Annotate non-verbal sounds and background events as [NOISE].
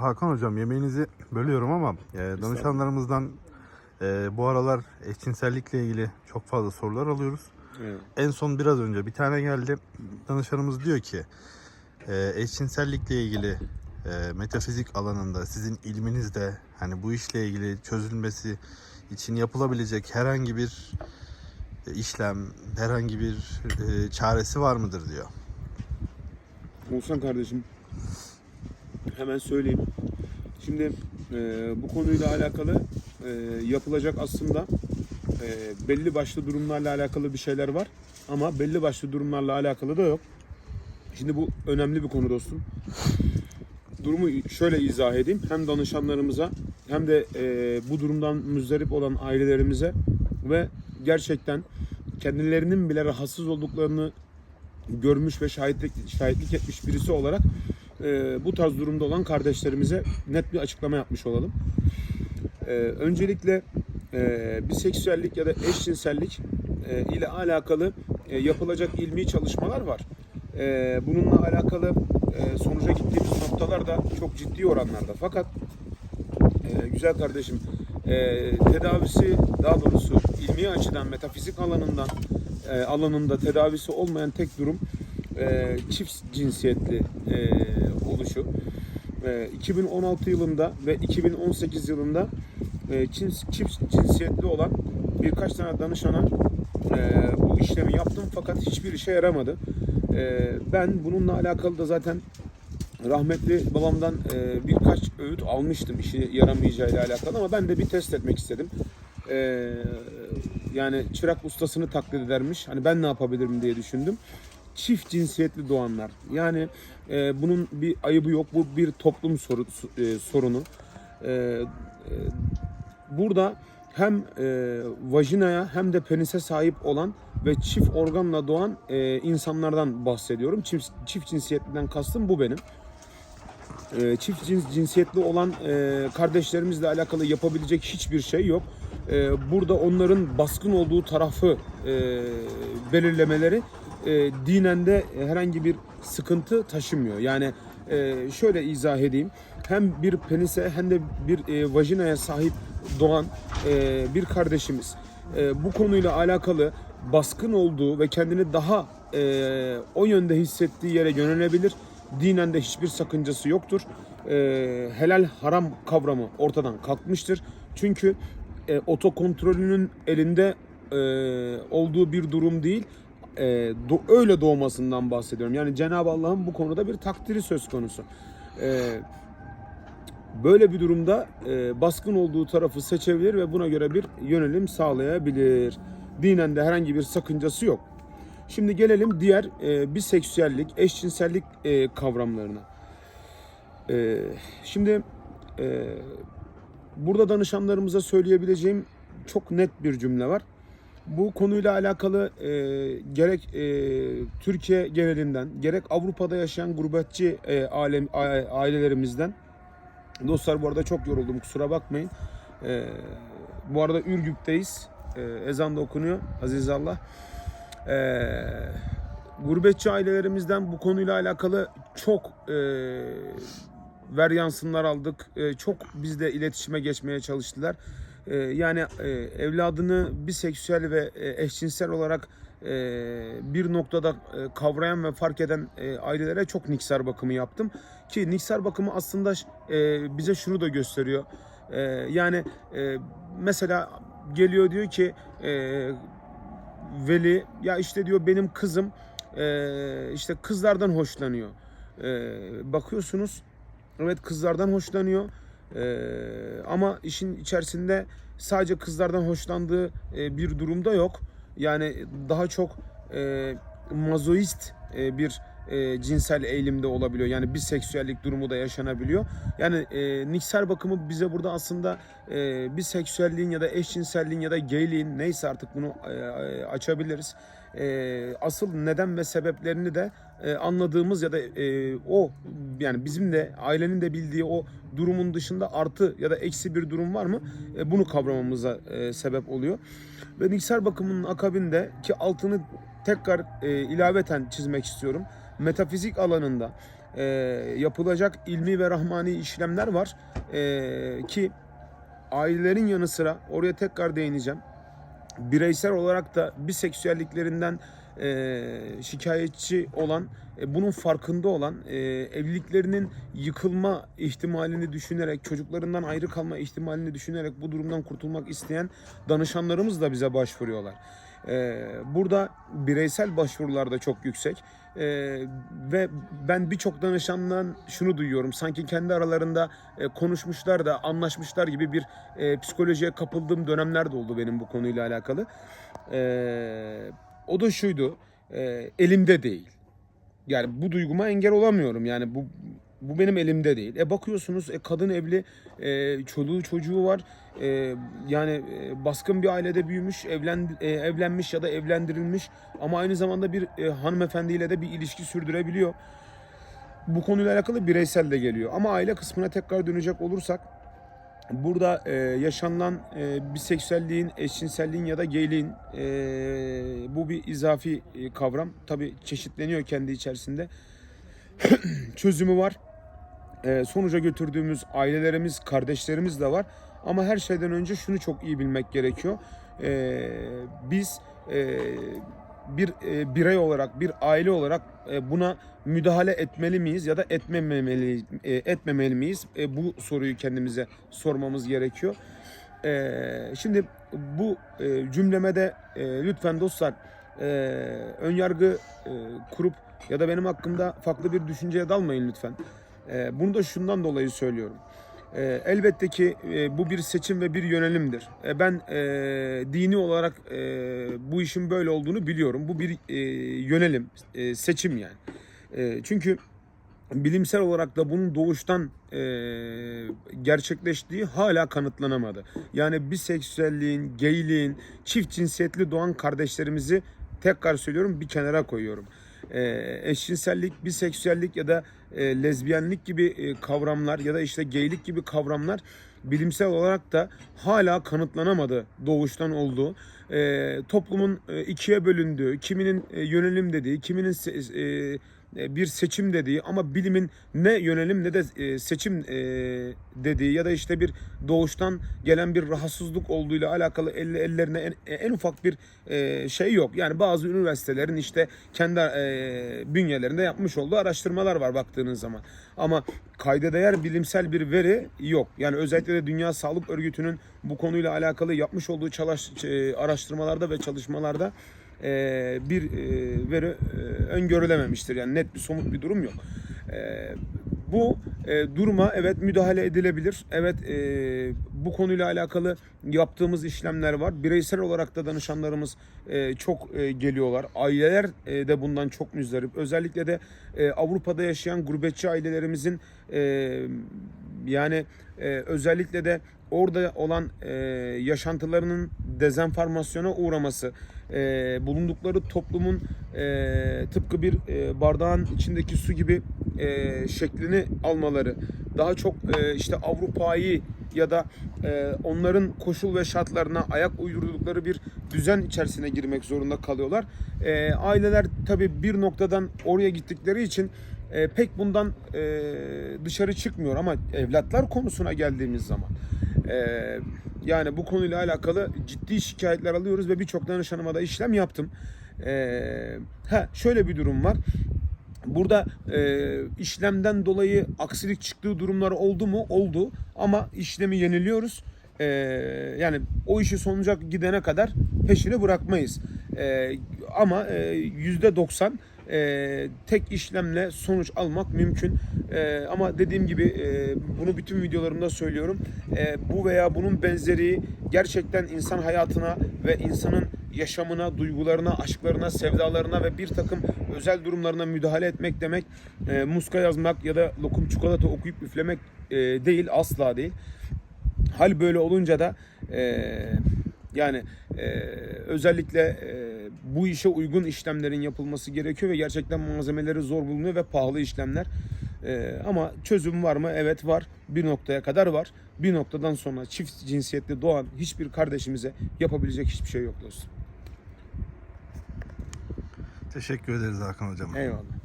Hakan Hocam yemeğinizi bölüyorum ama e, danışanlarımızdan e, bu aralar eşcinsellikle ilgili çok fazla sorular alıyoruz. Evet. En son biraz önce bir tane geldi. Danışanımız diyor ki e, eşcinsellikle ilgili e, metafizik alanında sizin ilminizde hani bu işle ilgili çözülmesi için yapılabilecek herhangi bir e, işlem, herhangi bir e, çaresi var mıdır diyor. Olsan kardeşim hemen söyleyeyim. Şimdi e, bu konuyla alakalı e, yapılacak aslında e, belli başlı durumlarla alakalı bir şeyler var. Ama belli başlı durumlarla alakalı da yok. Şimdi bu önemli bir konu dostum. Durumu şöyle izah edeyim. Hem danışanlarımıza hem de e, bu durumdan müzdarip olan ailelerimize ve gerçekten kendilerinin bile rahatsız olduklarını görmüş ve şahitlik, şahitlik etmiş birisi olarak e, bu tarz durumda olan kardeşlerimize net bir açıklama yapmış olalım. E, öncelikle e, biseksüellik ya da eşcinsellik e, ile alakalı e, yapılacak ilmi çalışmalar var. E, bununla alakalı e, sonuca gittiğimiz noktalar da çok ciddi oranlarda. Fakat e, güzel kardeşim e, tedavisi daha doğrusu ilmi açıdan metafizik alanından e, alanında tedavisi olmayan tek durum e, çift cinsiyetli e, oluşu. E, 2016 yılında ve 2018 yılında e, çift, çift cinsiyetli olan birkaç tane danışana e, bu işlemi yaptım fakat hiçbir işe yaramadı. E, ben bununla alakalı da zaten rahmetli babamdan e, birkaç öğüt almıştım işe yaramayacağıyla alakalı ama ben de bir test etmek istedim. E, yani çırak ustasını taklit edermiş. Hani ben ne yapabilirim diye düşündüm. Çift cinsiyetli doğanlar. Yani e, bunun bir ayıbı yok. Bu bir toplum soru, e, sorunu. E, e, burada hem e, vajinaya hem de penise sahip olan ve çift organla doğan e, insanlardan bahsediyorum. Çift, çift cinsiyetliden kastım bu benim. E, çift cins, cinsiyetli olan e, kardeşlerimizle alakalı yapabilecek hiçbir şey yok. E, burada onların baskın olduğu tarafı e, belirlemeleri e, dinen de herhangi bir sıkıntı taşımıyor. Yani e, şöyle izah edeyim. Hem bir penise hem de bir e, vajinaya sahip doğan e, bir kardeşimiz e, bu konuyla alakalı baskın olduğu ve kendini daha e, o yönde hissettiği yere yönelebilir. Dinen de hiçbir sakıncası yoktur. E, helal haram kavramı ortadan kalkmıştır. Çünkü e, otokontrolünün elinde e, olduğu bir durum değil. E, do- öyle doğmasından bahsediyorum. Yani Cenab-ı Allah'ın bu konuda bir takdiri söz konusu. E, böyle bir durumda e, baskın olduğu tarafı seçebilir ve buna göre bir yönelim sağlayabilir. Dinen de herhangi bir sakıncası yok. Şimdi gelelim diğer e, biseksüellik, eşcinsellik e, kavramlarına. E, şimdi e, burada danışanlarımıza söyleyebileceğim çok net bir cümle var. Bu konuyla alakalı e, gerek e, Türkiye genelinden gerek Avrupa'da yaşayan gurbetçi e, alem, a- ailelerimizden dostlar bu arada çok yoruldum kusura bakmayın. E, bu arada Ürgüp'teyiz. E, ezan da okunuyor aziz Allah. E, gurbetçi ailelerimizden bu konuyla alakalı çok e, ver yansınlar aldık. E, çok bizle iletişime geçmeye çalıştılar. E, yani e, evladını biseksüel ve e, eşcinsel olarak e, bir noktada kavrayan ve fark eden ailelere çok niksar bakımı yaptım. Ki niksar bakımı aslında bize şunu da gösteriyor. Yani mesela geliyor diyor ki veli ya işte diyor benim kızım işte kızlardan hoşlanıyor. Bakıyorsunuz evet kızlardan hoşlanıyor. E, ama işin içerisinde sadece kızlardan hoşlandığı e, bir durumda yok. Yani daha çok e, mazoist e, bir e, cinsel eğilimde olabiliyor. Yani biseksüellik durumu da yaşanabiliyor. Yani e, niksel bakımı bize burada aslında e, biseksüelliğin ya da eşcinselliğin ya da gayliğin neyse artık bunu e, e, açabiliriz. E, asıl neden ve sebeplerini de e, anladığımız ya da e, o yani bizim de ailenin de bildiği o durumun dışında artı ya da eksi bir durum var mı? E, bunu kavramamıza e, sebep oluyor. Ve niksel bakımının akabinde ki altını tekrar e, ilaveten çizmek istiyorum. Metafizik alanında e, yapılacak ilmi ve rahmani işlemler var E, ki ailelerin yanı sıra oraya tekrar değineceğim. Bireysel olarak da biseksüelliklerinden e, şikayetçi olan, e, bunun farkında olan, e, evliliklerinin yıkılma ihtimalini düşünerek, çocuklarından ayrı kalma ihtimalini düşünerek bu durumdan kurtulmak isteyen danışanlarımız da bize başvuruyorlar. E, burada bireysel başvurular da çok yüksek. E, ve ben birçok danışandan şunu duyuyorum. Sanki kendi aralarında e, konuşmuşlar da anlaşmışlar gibi bir e, psikolojiye kapıldığım dönemler de oldu benim bu konuyla alakalı. E, o da şuydu. e, elimde değil. Yani bu duyguma engel olamıyorum. Yani bu bu benim elimde değil. E bakıyorsunuz e, kadın evli, e, çoluğu çocuğu var. E, yani e, baskın bir ailede büyümüş, evlen, e, evlenmiş ya da evlendirilmiş ama aynı zamanda bir e, hanımefendiyle de bir ilişki sürdürebiliyor. Bu konuyla alakalı bireysel de geliyor. Ama aile kısmına tekrar dönecek olursak burada e, yaşanılan e, biseksüelliğin, eşcinselliğin ya da gayliğin e, bu bir izafi e, kavram. Tabi çeşitleniyor kendi içerisinde. [CLEARS THROAT] Çözümü var. E, sonuca götürdüğümüz ailelerimiz, kardeşlerimiz de var. Ama her şeyden önce şunu çok iyi bilmek gerekiyor. E, biz e, bir e, birey olarak, bir aile olarak e, buna müdahale etmeli miyiz ya da etmemeli etmemeli miyiz? Bu soruyu kendimize sormamız gerekiyor. E, şimdi bu e, cümleme de e, lütfen dostlar önyargı kurup ya da benim hakkımda farklı bir düşünceye dalmayın lütfen. E, bunu da şundan dolayı söylüyorum. E, elbette ki e, bu bir seçim ve bir yönelimdir. E, ben e, dini olarak bu işin böyle olduğunu biliyorum. Bu bir yönelim, seçim yani. Çünkü bilimsel olarak da bunun doğuştan gerçekleştiği hala kanıtlanamadı. Yani biseksüelliğin, gayliğin, çift cinsiyetli doğan kardeşlerimizi tekrar söylüyorum bir kenara koyuyorum. E, eşcinsellik, biseksüellik ya da e, lezbiyenlik gibi e, kavramlar ya da işte gaylik gibi kavramlar bilimsel olarak da hala kanıtlanamadı doğuştan olduğu. E, toplumun e, ikiye bölündüğü, kiminin e, yönelim dediği, kiminin e, bir seçim dediği ama bilimin ne yönelim ne de e, seçim e, dediği ya da işte bir doğuştan gelen bir rahatsızlık olduğuyla alakalı elle, ellerine en, en ufak bir e, şey yok. Yani bazı üniversitelerin işte kendi e, bünyelerinde yapmış olduğu araştırmalar var baktığınız zaman. Ama kayda değer bilimsel bir veri yok. Yani özellikle de Dünya Sağlık Örgütü'nün bu konuyla alakalı yapmış olduğu çalış, e, araştırmalarda ve çalışmalarda e, bir e, veri e, öngörülememiştir. Yani net bir somut bir durum yok. E, bu e, duruma evet müdahale edilebilir. Evet e, bu konuyla alakalı yaptığımız işlemler var. Bireysel olarak da danışanlarımız e, çok e, geliyorlar. Aileler e, de bundan çok müzdarip. Özellikle de e, Avrupa'da yaşayan gurbetçi ailelerimizin e, yani e, özellikle de orada olan e, yaşantılarının dezenformasyona uğraması, e, bulundukları toplumun e, tıpkı bir e, bardağın içindeki su gibi e, şeklini almaları, daha çok e, işte Avrupa'yı ya da e, onların koşul ve şartlarına ayak uydurdukları bir düzen içerisine girmek zorunda kalıyorlar. E, aileler tabii bir noktadan oraya gittikleri için e, pek bundan e, dışarı çıkmıyor ama evlatlar konusuna geldiğimiz zaman e, yani bu konuyla alakalı ciddi şikayetler alıyoruz ve birçok danışanıma da işlem yaptım. E, ha şöyle bir durum var. Burada e, işlemden dolayı aksilik çıktığı durumlar oldu mu? Oldu. Ama işlemi yeniliyoruz. E, yani o işi sonuca gidene kadar peşini bırakmayız. E, ama yüzde doksan e, tek işlemle sonuç almak mümkün. E, ama dediğim gibi e, bunu bütün videolarımda söylüyorum. E, bu veya bunun benzeri gerçekten insan hayatına ve insanın yaşamına, duygularına, aşklarına, sevdalarına ve bir takım özel durumlarına müdahale etmek demek e, muska yazmak ya da lokum çikolata okuyup üflemek e, değil, asla değil. Hal böyle olunca da e, yani e, özellikle e, bu işe uygun işlemlerin yapılması gerekiyor ve gerçekten malzemeleri zor bulunuyor ve pahalı işlemler. E, ama çözüm var mı? Evet var. Bir noktaya kadar var. Bir noktadan sonra çift cinsiyetli doğan hiçbir kardeşimize yapabilecek hiçbir şey yok dostum. Teşekkür ederiz Hakan Hocam. Eyvallah.